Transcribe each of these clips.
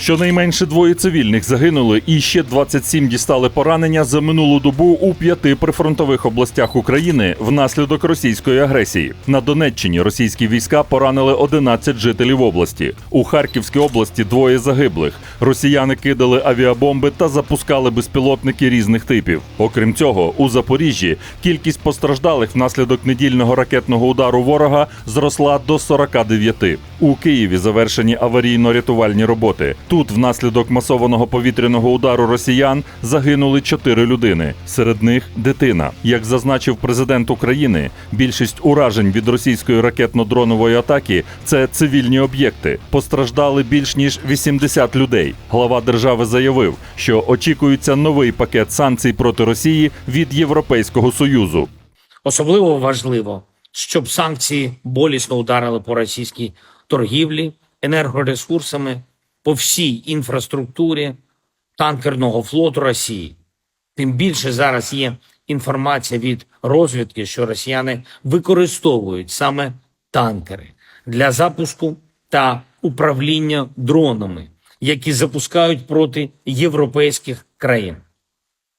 Щонайменше двоє цивільних загинули, і ще 27 дістали поранення за минулу добу у п'яти прифронтових областях України внаслідок російської агресії. На Донеччині російські війська поранили 11 жителів області. У Харківській області двоє загиблих. Росіяни кидали авіабомби та запускали безпілотники різних типів. Окрім цього, у Запоріжжі кількість постраждалих внаслідок недільного ракетного удару ворога зросла до 49. У Києві завершені аварійно-рятувальні роботи. Тут, внаслідок масованого повітряного удару росіян, загинули чотири людини. Серед них дитина. Як зазначив президент України, більшість уражень від російської ракетно-дронової атаки це цивільні об'єкти. Постраждали більш ніж 80 людей. Глава держави заявив, що очікується новий пакет санкцій проти Росії від Європейського союзу. Особливо важливо, щоб санкції болісно ударили по російській торгівлі енергоресурсами по всій інфраструктурі танкерного флоту Росії. Тим більше зараз є інформація від розвідки, що росіяни використовують саме танкери для запуску та управління дронами, які запускають проти європейських країн.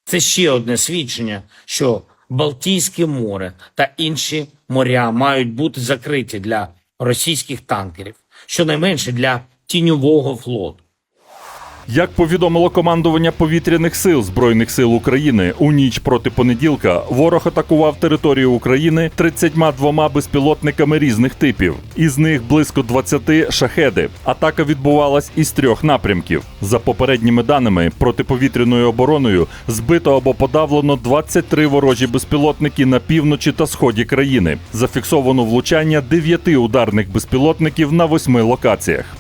Це ще одне свідчення, що Балтійське море та інші моря мають бути закриті для російських танкерів, щонайменше для тіньового флоту. Як повідомило командування повітряних сил Збройних сил України, у ніч проти понеділка ворог атакував територію України 32 безпілотниками різних типів. Із них близько 20 шахеди. Атака відбувалась із трьох напрямків. За попередніми даними, протиповітряною обороною збито або подавлено 23 ворожі безпілотники на півночі та сході країни. Зафіксовано влучання 9 ударних безпілотників на восьми локаціях.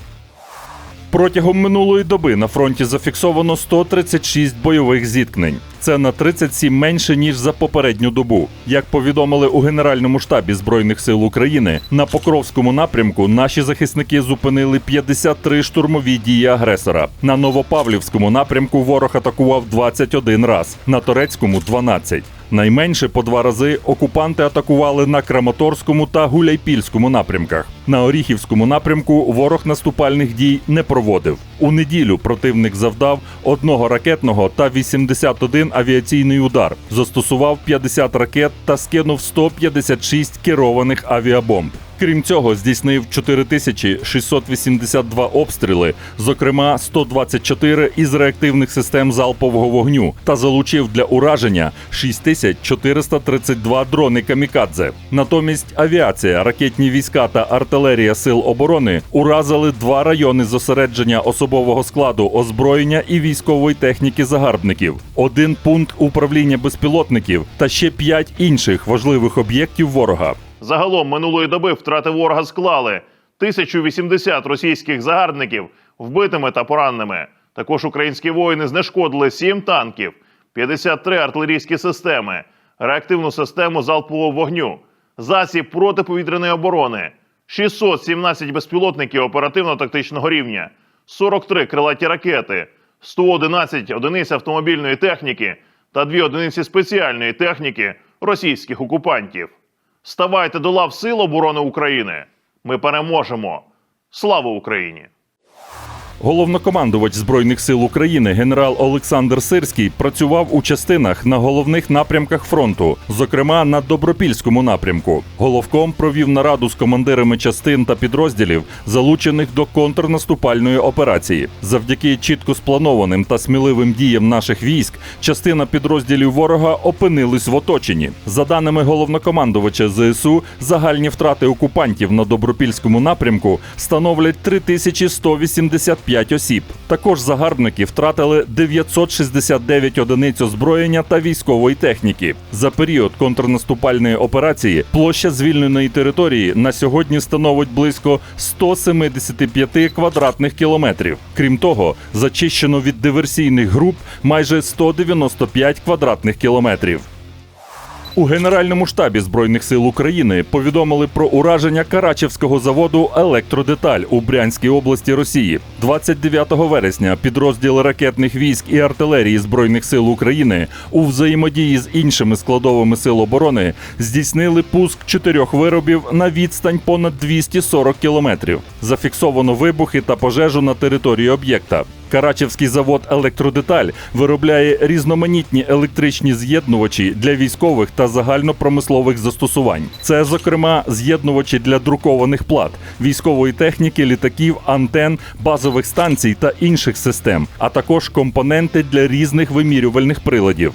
Протягом минулої доби на фронті зафіксовано 136 бойових зіткнень. Це на 37 менше ніж за попередню добу. Як повідомили у Генеральному штабі Збройних сил України, на Покровському напрямку наші захисники зупинили 53 штурмові дії агресора. На Новопавлівському напрямку ворог атакував 21 раз, на Торецькому 12. Найменше по два рази окупанти атакували на Краматорському та Гуляйпільському напрямках. На Оріхівському напрямку ворог наступальних дій не проводив. У неділю противник завдав одного ракетного та 81 авіаційний удар, застосував 50 ракет та скинув 156 керованих авіабомб. Крім цього, здійснив 4682 обстріли, зокрема 124 із реактивних систем залпового вогню, та залучив для ураження 6432 дрони камікадзе. Натомість авіація, ракетні війська та артилерія сил оборони уразили два райони зосередження особового складу, озброєння і військової техніки загарбників, один пункт управління безпілотників та ще п'ять інших важливих об'єктів ворога. Загалом минулої доби втрати ворога склали 1080 російських загарбників вбитими та пораненими. Також українські воїни знешкодили 7 танків, 53 артилерійські системи, реактивну систему залпового вогню, засіб протиповітряної оборони, 617 безпілотників оперативно-тактичного рівня, 43 крилаті ракети, 111 одиниць автомобільної техніки та 2 одиниці спеціальної техніки російських окупантів. Ставайте до лав Сил оборони України. Ми переможемо. Слава Україні! Головнокомандувач збройних сил України генерал Олександр Сирський працював у частинах на головних напрямках фронту, зокрема на Добропільському напрямку. Головком провів нараду з командирами частин та підрозділів, залучених до контрнаступальної операції. Завдяки чітко спланованим та сміливим діям наших військ, частина підрозділів ворога опинились в оточенні. За даними головнокомандувача ЗСУ, загальні втрати окупантів на Добропільському напрямку становлять 3185 осіб. Також загарбники втратили 969 одиниць озброєння та військової техніки. За період контрнаступальної операції площа звільненої території на сьогодні становить близько 175 квадратних кілометрів. Крім того, зачищено від диверсійних груп майже 195 квадратних кілометрів. У Генеральному штабі Збройних сил України повідомили про ураження Карачевського заводу Електродеталь у Брянській області Росії. 29 вересня підрозділи ракетних військ і артилерії Збройних сил України у взаємодії з іншими складовими сил оборони здійснили пуск чотирьох виробів на відстань понад 240 кілометрів. Зафіксовано вибухи та пожежу на території об'єкта. Карачевський завод Електродеталь виробляє різноманітні електричні з'єднувачі для військових та загальнопромислових застосувань. Це, зокрема, з'єднувачі для друкованих плат, військової техніки, літаків, антен, базових станцій та інших систем, а також компоненти для різних вимірювальних приладів.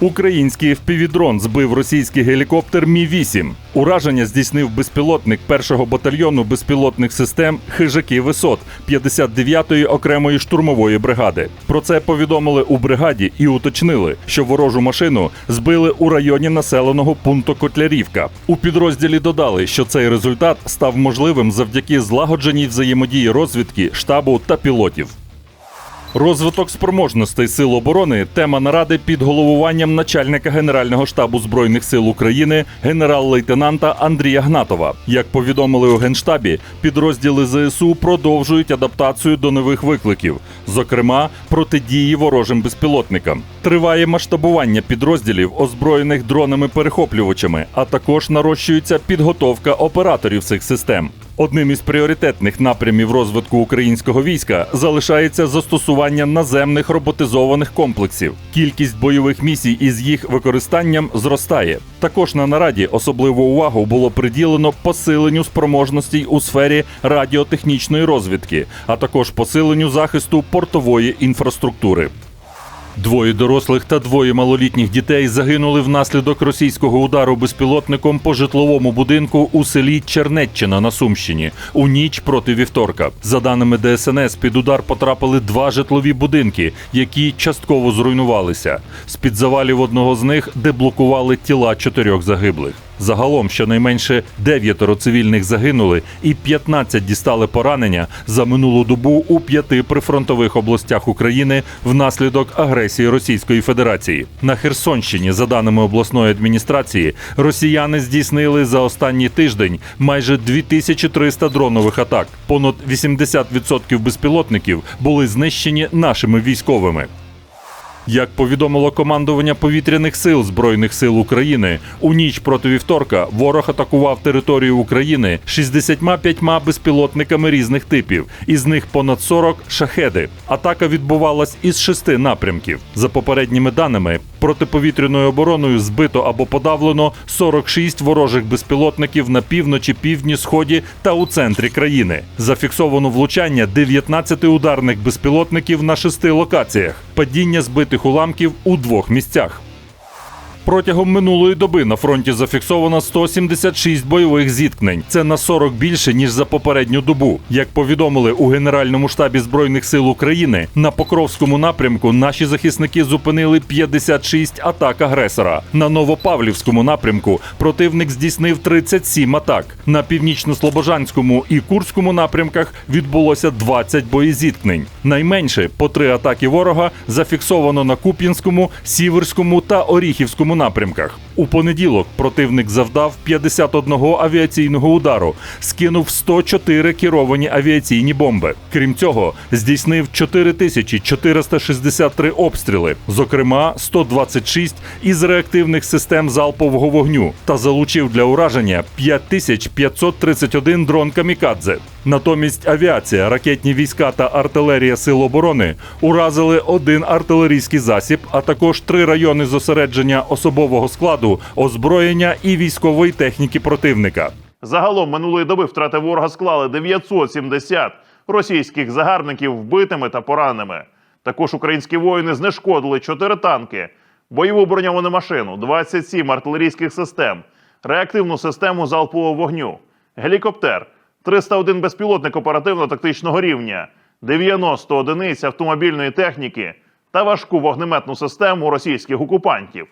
Український впівдрон збив російський гелікоптер Мі 8 Ураження здійснив безпілотник першого батальйону безпілотних систем Хижаки Висот 59-ї окремої штурмової бригади. Про це повідомили у бригаді і уточнили, що ворожу машину збили у районі населеного пункту Котлярівка. У підрозділі додали, що цей результат став можливим завдяки злагодженій взаємодії розвідки, штабу та пілотів. Розвиток спроможностей сил оборони тема наради під головуванням начальника Генерального штабу збройних сил України генерал-лейтенанта Андрія Гнатова. Як повідомили у генштабі, підрозділи ЗСУ продовжують адаптацію до нових викликів, зокрема протидії ворожим безпілотникам. Триває масштабування підрозділів, озброєних дронами-перехоплювачами, а також нарощується підготовка операторів цих систем. Одним із пріоритетних напрямів розвитку українського війська залишається застосування наземних роботизованих комплексів. Кількість бойових місій із їх використанням зростає. Також на нараді особливу увагу було приділено посиленню спроможностей у сфері радіотехнічної розвідки, а також посиленню захисту портової інфраструктури. Двоє дорослих та двоє малолітніх дітей загинули внаслідок російського удару безпілотником по житловому будинку у селі Чернеччина на Сумщині у ніч проти вівторка. За даними ДСНС, під удар потрапили два житлові будинки, які частково зруйнувалися. З під завалів одного з них деблокували тіла чотирьох загиблих. Загалом щонайменше дев'ятеро цивільних загинули і 15 дістали поранення за минулу добу у п'яти прифронтових областях України внаслідок агресії Російської Федерації. На Херсонщині, за даними обласної адміністрації, росіяни здійснили за останній тиждень майже 2300 дронових атак. Понад 80% безпілотників були знищені нашими військовими. Як повідомило командування повітряних сил Збройних сил України, у ніч проти вівторка ворог атакував територію України 65 безпілотниками різних типів, із них понад 40 – шахеди. Атака відбувалась із шести напрямків. За попередніми даними, протиповітряною обороною збито або подавлено 46 ворожих безпілотників на півночі, півдні, сході та у центрі країни. Зафіксовано влучання 19 ударних безпілотників на шести локаціях, падіння збитих уламків у двох місцях. Протягом минулої доби на фронті зафіксовано 176 бойових зіткнень. Це на 40 більше ніж за попередню добу. Як повідомили у Генеральному штабі збройних сил України, на Покровському напрямку наші захисники зупинили 56 атак агресора. На Новопавлівському напрямку противник здійснив 37 атак. На північно-слобожанському і Курському напрямках відбулося 20 боєзіткнень. Найменше по три атаки ворога зафіксовано на Куп'янському, Сіверському та Оріхівському напрямках. У понеділок противник завдав 51 авіаційного удару, скинув 104 керовані авіаційні бомби. Крім цього, здійснив 4463 обстріли, зокрема 126 із реактивних систем залпового вогню, та залучив для ураження 5531 дрон камікадзе. Натомість авіація, ракетні війська та артилерія сил оборони уразили один артилерійський засіб, а також три райони зосередження особового складу, озброєння і військової техніки противника. Загалом минулої доби втрати ворога склали 970 російських загарбників вбитими та пораненими. Також українські воїни знешкодили 4 танки, бойову броньовану машину, 27 артилерійських систем, реактивну систему залпового вогню, гелікоптер, 301 безпілотник оперативно-тактичного рівня, 90 одиниць автомобільної техніки та важку вогнеметну систему російських окупантів.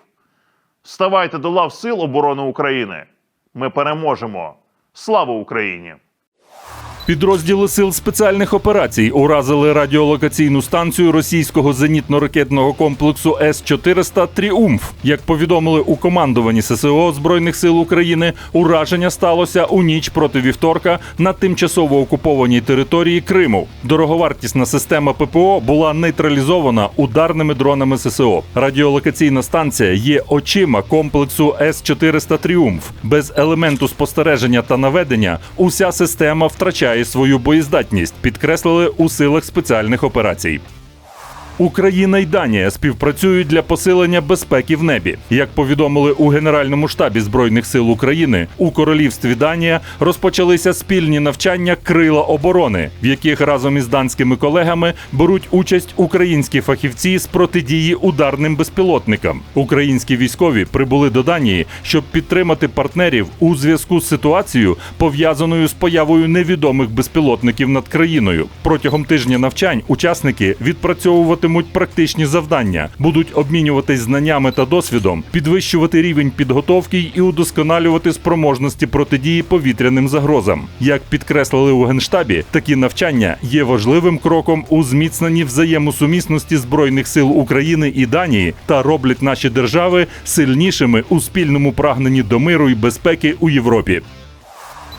Вставайте до лав Сил оборони України. Ми переможемо. Слава Україні! Підрозділи сил спеціальних операцій уразили радіолокаційну станцію російського зенітно-ракетного комплексу С-400 Тріумф. Як повідомили у командуванні ССО Збройних сил України, ураження сталося у ніч проти вівторка на тимчасово окупованій території Криму. Дороговартісна система ППО була нейтралізована ударними дронами ССО. Радіолокаційна станція є очима комплексу С-400 Тріумф. Без елементу спостереження та наведення уся система втрачає свою боєздатність, підкреслили у силах спеціальних операцій. Україна й Данія співпрацюють для посилення безпеки в небі. Як повідомили у Генеральному штабі Збройних сил України, у королівстві Данія розпочалися спільні навчання крила оборони, в яких разом із данськими колегами беруть участь українські фахівці з протидії ударним безпілотникам. Українські військові прибули до Данії, щоб підтримати партнерів у зв'язку з ситуацією, пов'язаною з появою невідомих безпілотників над країною. Протягом тижня навчань учасники відпрацьовуватимуть практичні завдання, будуть обмінюватись знаннями та досвідом, підвищувати рівень підготовки і удосконалювати спроможності протидії повітряним загрозам. Як підкреслили у генштабі, такі навчання є важливим кроком у зміцненні взаємосумісності збройних сил України і Данії та роблять наші держави сильнішими у спільному прагненні до миру і безпеки у Європі.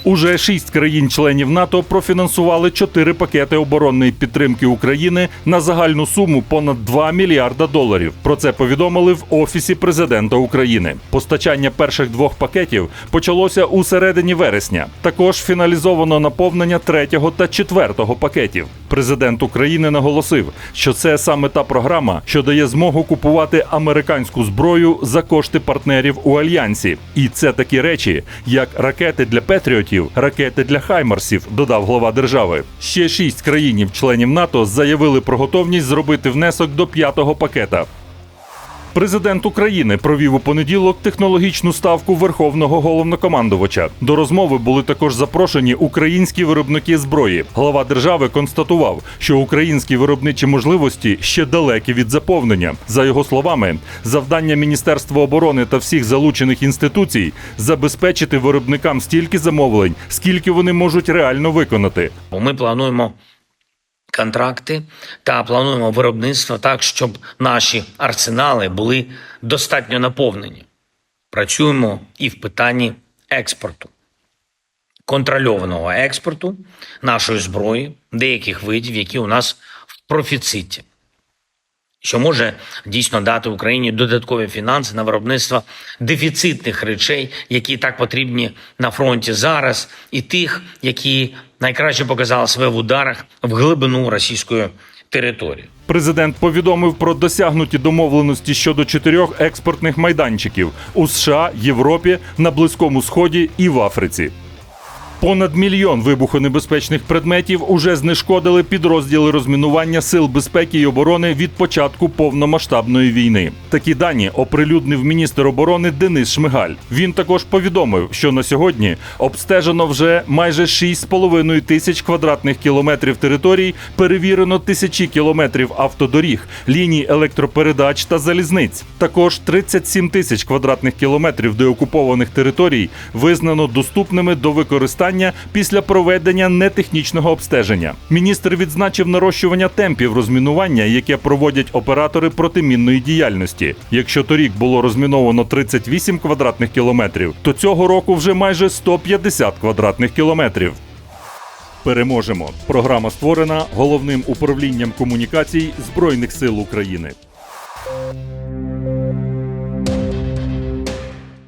Уже шість країн-членів НАТО профінансували чотири пакети оборонної підтримки України на загальну суму понад 2 мільярда доларів. Про це повідомили в офісі президента України. Постачання перших двох пакетів почалося у середині вересня. Також фіналізовано наповнення третього та четвертого пакетів. Президент України наголосив, що це саме та програма, що дає змогу купувати американську зброю за кошти партнерів у альянсі. І це такі речі, як ракети для Петріотів, ракети для Хаймарсів, додав глава держави. Ще шість країнів-членів НАТО заявили про готовність зробити внесок до п'ятого пакета. Президент України провів у понеділок технологічну ставку верховного головнокомандувача. До розмови були також запрошені українські виробники зброї. Глава держави констатував, що українські виробничі можливості ще далекі від заповнення. За його словами, завдання Міністерства оборони та всіх залучених інституцій забезпечити виробникам стільки замовлень, скільки вони можуть реально виконати. Ми плануємо контракти та плануємо виробництво так, щоб наші арсенали були достатньо наповнені. Працюємо і в питанні експорту, контрольованого експорту нашої зброї, деяких видів, які у нас в профіциті. Що може дійсно дати Україні додаткові фінанси на виробництво дефіцитних речей, які так потрібні на фронті зараз, і тих, які найкраще показали себе в ударах в глибину російської території. Президент повідомив про досягнуті домовленості щодо чотирьох експортних майданчиків у США, Європі, на Близькому Сході і в Африці. Понад мільйон вибухонебезпечних предметів уже знешкодили підрозділи розмінування сил безпеки і оборони від початку повномасштабної війни. Такі дані оприлюднив міністр оборони Денис Шмигаль. Він також повідомив, що на сьогодні обстежено вже майже 6,5 тисяч квадратних кілометрів територій, перевірено тисячі кілометрів автодоріг, ліній електропередач та залізниць. Також 37 тисяч квадратних кілометрів деокупованих територій визнано доступними до використання після проведення нетехнічного обстеження. Міністр відзначив нарощування темпів розмінування, яке проводять оператори протимінної діяльності. Якщо торік було розміновано 38 квадратних кілометрів, то цього року вже майже 150 квадратних кілометрів. Переможемо. Програма створена головним управлінням комунікацій Збройних сил України.